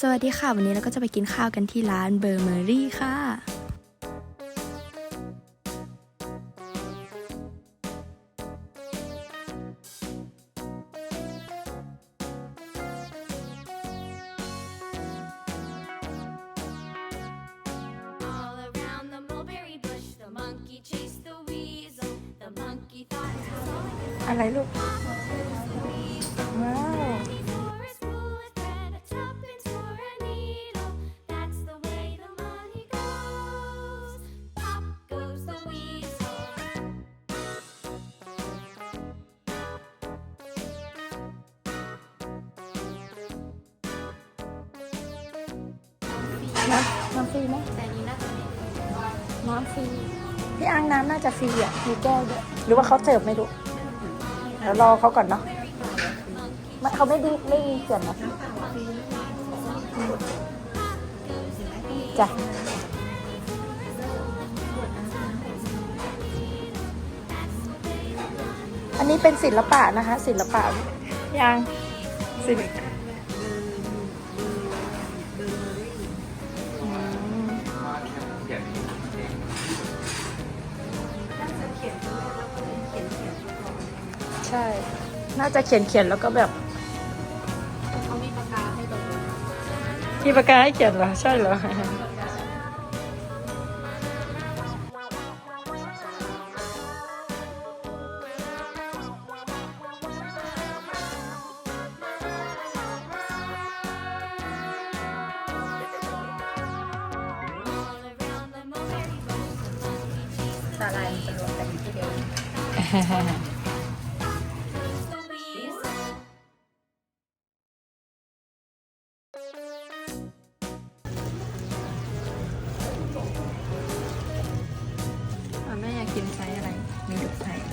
สวัสดีค่ะ วันนี้เราก็จะไปกินข้าวกันที่ร้านเบอร์เมอรี่ค่ะ All around the mulberry bush, the monkey chased the weasel. The monkey thought it was all he could อะไรลูกว้ น้ำน้ำฟรีไหมน้ำฟรีที่อ่างน้ำน่าจะฟรีอะมีแก้วด้วยหรือว่าเขาเสิร์ฟไม่รู้เดี๋ยวรอเขาก่อนเนาะไม่เขาไม่ไดีไม่มีเขียนนะจ้ะอันนี้เป็นศิลปะนะคะ ศิลปะยังศิลปะ ใช่ น่าจะเขียนเขียนแล้วก็แบบเขามีปากกาให้ตรงมีปากกาให้เขียนเหรอ ใช่เหรอ All around the mulberry bush, the monkey chased สาลายมันจะรวมกันอยู่ที่เดียว แม่อยากกินไซส์อะไร มีทุกไซส์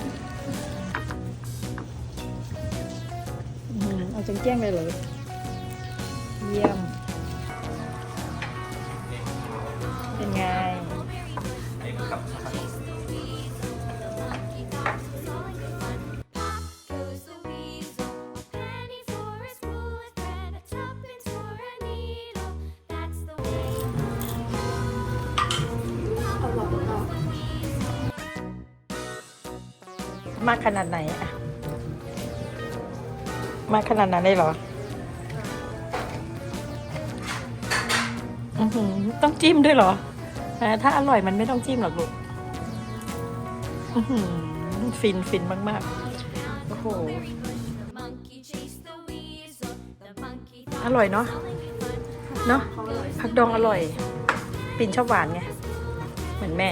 อืมเอาจนเกลี้ยงเลยเลยเยี่ยม มากขนาดไหนอะมากขนาดนั้นเลยเหรออือหือต้องจิ้มด้วยเหรอแต่ถ้าอร่อยมันไม่ต้องจิ้มหรอกลูกอือหือฟินฟินมากๆโอ้โหอร่อยเนาะเนาะผักดองอร่อย ปิ่นชอบหวานไง เหมือนแม่